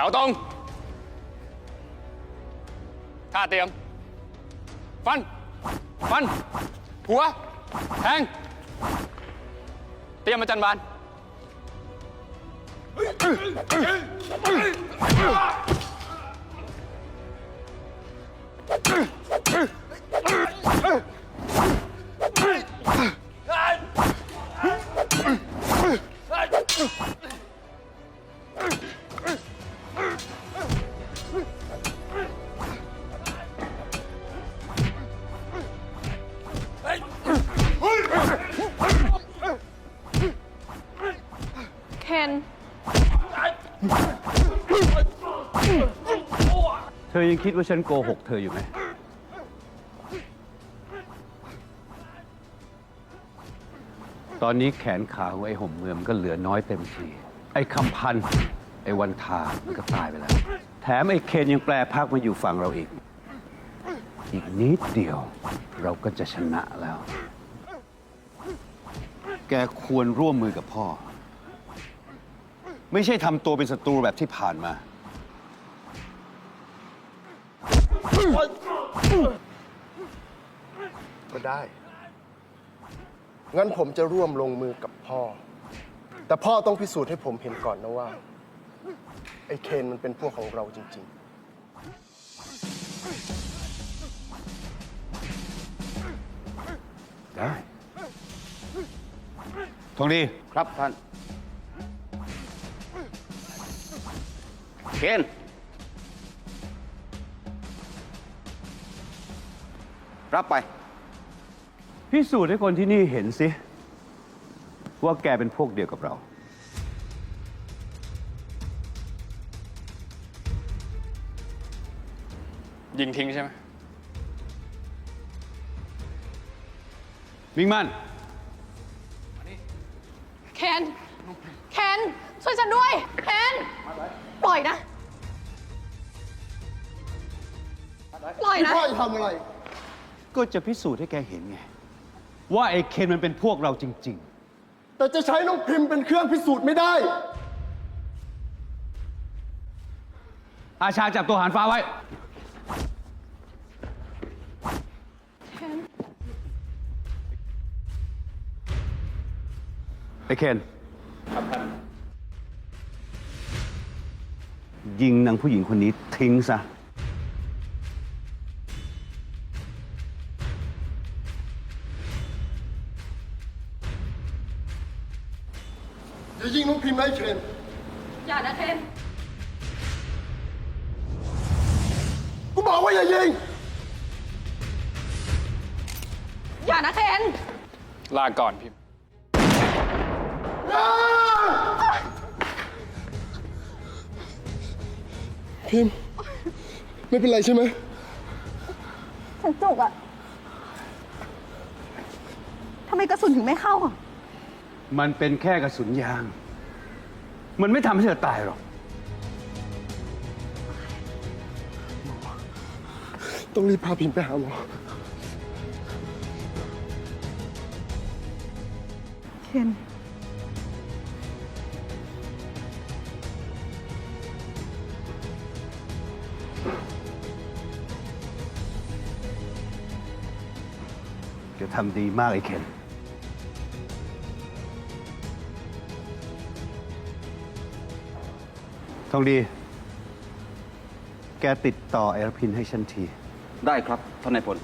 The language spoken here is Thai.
ถวตรงท่าเตรียม ฟัน ฟัน หัว แทง เตรียมมาจันบาน ยังคิดว่าฉันโกหกเธออยู่ไหม ตอนนี้แขนขาของไอ้ห่มเมือมันก็เหลือน้อยเต็มที ไอ้คำพันธ์ไอ้วันทามันก็ตายไปแล้ว แถมไอ้เคนยังแปลพักมาอยู่ฝั่งเราอีก อีกนิดเดียวเราก็จะชนะแล้ว แกควรร่วมมือกับพ่อ ไม่ใช่ทำตัวเป็นศัตรูแบบที่ผ่านมา ก็ได้ งั้นผมจะร่วมลงมือกับพ่อ แต่พ่อต้องพิสูจน์ให้ผมเห็นก่อนนะว่า ไอ้เคนมันเป็นพวกของเราจริงได้ทองดีครับท่าน เคน รับไป พิสูจน์ให้คนที่นี่เห็นสิ ว่าแกเป็นพวกเดียวกับเรา ยิงทิ้งใช่ไหมมิงมัน เคน เคน ช่วยฉันด้วย เคน ปล่อยนะ ปล่อยๆนะ พ่อจะทำอะไร ก็จะพิสูจน์ให้แกเห็นไง ว่าไอ้เคนมันเป็นพวกเราจริง แต่จะใช้น้องพิมพ์เป็นเครื่องพิสูจน์ไม่ได้ ๆ อาชาจับตัวหานฟ้าไว้ ไอ้เคนยิงนางผู้หญิงคนนี้ทิ้งซะ อย่ายิงน้องพิมพ์นะไอ้เคนอย่านะเคนกูบอกว่าอย่ายิง อย่านะเคนลาก่อนพิมพ์ พิมพ์ ไม่เป็นไรใช่ไหม ฉันจุกอะทำไมกระสุนถึงไม่เข้าอะ มันเป็นแค่กระสุนยาง มันไม่ทำให้เธอตายหรอก ต้องรีบพาพิมพ์ไปหาหมอ เคนแกทำดีมากไอ้เคน ทองดี แกติดต่อเอรพินให้ฉันที ได้ครับท่านนายพล